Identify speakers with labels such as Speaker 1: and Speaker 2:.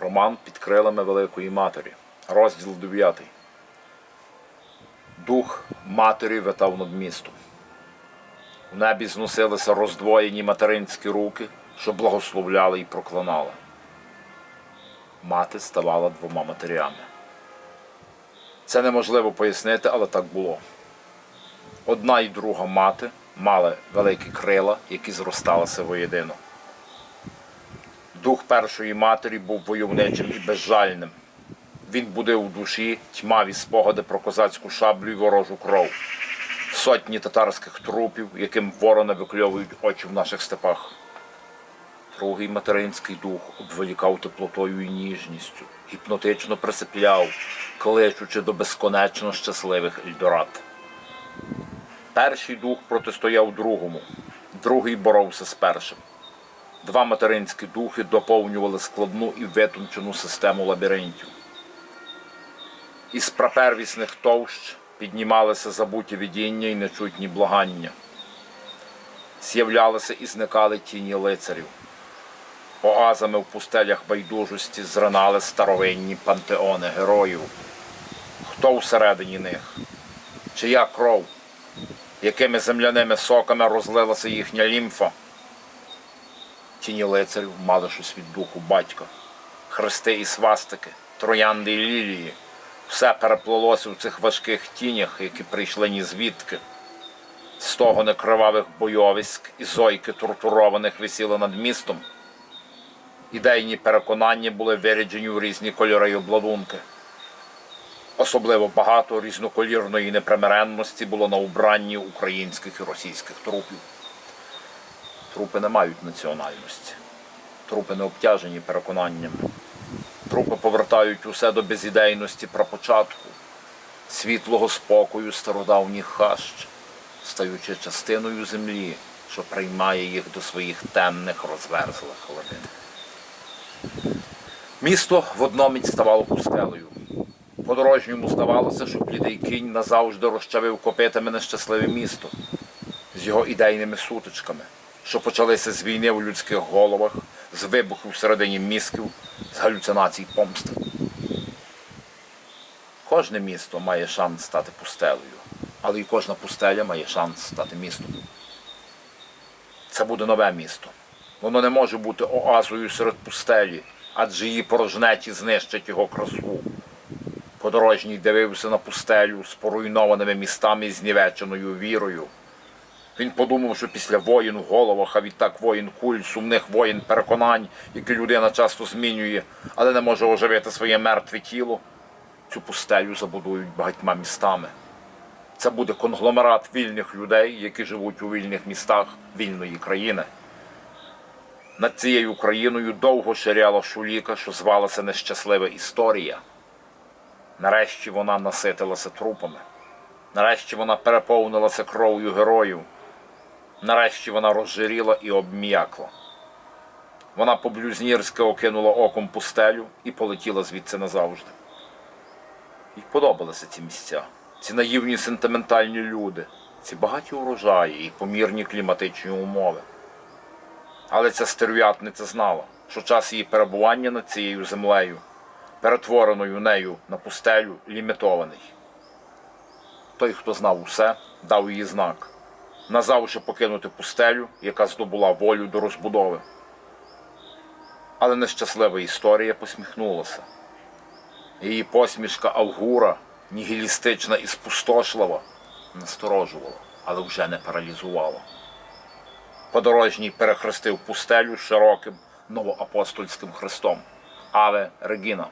Speaker 1: Роман під крилами Великої Матері. Розділ 9. Дух матері витав над містом. У небі зносилися роздвоєні материнські руки, що благословляли і проклинали. Мати ставала двома матерями. Це неможливо пояснити, але так було. Одна і друга мати мали великі крила, які зросталися воєдино. Дух першої матері був войовничим і безжальним. Він будив у душі тьмаві спогади про козацьку шаблю й ворожу кров, сотні татарських трупів, яким ворони викльовують очі в наших степах. Другий материнський дух обволікав теплотою і ніжністю, гіпнотично присипляв, кличучи до безконечно щасливих Ельдорад. Перший дух протистояв другому, другий боровся з першим. Два материнські духи доповнювали складну і витончену систему лабіринтів. Із прапервісних товщ піднімалися забуті видіння і нечутні благання. З'являлися і зникали тіні лицарів. Оазами в пустелях байдужості зринали старовинні пантеони героїв. Хто всередині них? Чия кров? Якими земляними соками розлилася їхня лімфа? Тіні лицарів мали щось від духу батька. Хрести і свастики, троянди і лілії. Все переплелося в цих важких тінях, які прийшли ні звідки. Стогони кривавих бойовиськ і зойки тортурованих висіли над містом. Ідейні переконання були виряджені у різні кольори й обладунки. Особливо багато різноколірної непримиренності було на убранні українських і російських трупів. Трупи не мають національності. Трупи не обтяжені переконаннями. Трупи повертають усе до безідейності прапочатку, світлого спокою стародавніх хащ, стаючи частиною землі, що приймає їх до своїх темних розверзлих глибин. Місто в одномить ставало пустелею. Подорожньому здавалося, що блідий кінь назавжди розчавив копитами нещасливе місто з його ідейними сутичками, що почалися з війни у людських головах, з вибухів всередині мізків, з галюцинацій помсти. Кожне місто має шанс стати пустелею, але й кожна пустеля має шанс стати містом. Це буде нове місто. Воно не може бути оазою серед пустелі, адже її порожнечі знищать його красу. Подорожній дивився на пустелю з поруйнованими містами і знівеченою вірою. Він подумав, що після воїн в головах, а відтак воїн куль, сумних воїн переконань, які людина часто змінює, але не може оживити своє мертве тіло, цю пустелю забудують багатьма містами. Це буде конгломерат вільних людей, які живуть у вільних містах вільної країни. Над цією країною довго ширяла шуліка, що звалася нещаслива історія. Нарешті вона наситилася трупами. Нарешті вона переповнилася кров'ю героїв. Нарешті вона розжиріла і обм'якла. Вона по-блюзнірськи окинула оком пустелю і полетіла звідси назавжди. Їй подобалися ці місця, ці наївні сентиментальні люди, ці багаті урожаї і помірні кліматичні умови. Але ця стерв'ятниця знала, що час її перебування над цією землею, перетвореною нею на пустелю, лімітований. Той, хто знав усе, дав їй знак назавжди покинути пустелю, яка здобула волю до розбудови. Але нещаслива історія посміхнулася. Її посмішка Авгура, нігілістична і спустошлива, насторожувала, але вже не паралізувала. Подорожній перехрестив пустелю широким новоапостольським хрестом. Аве Регіна.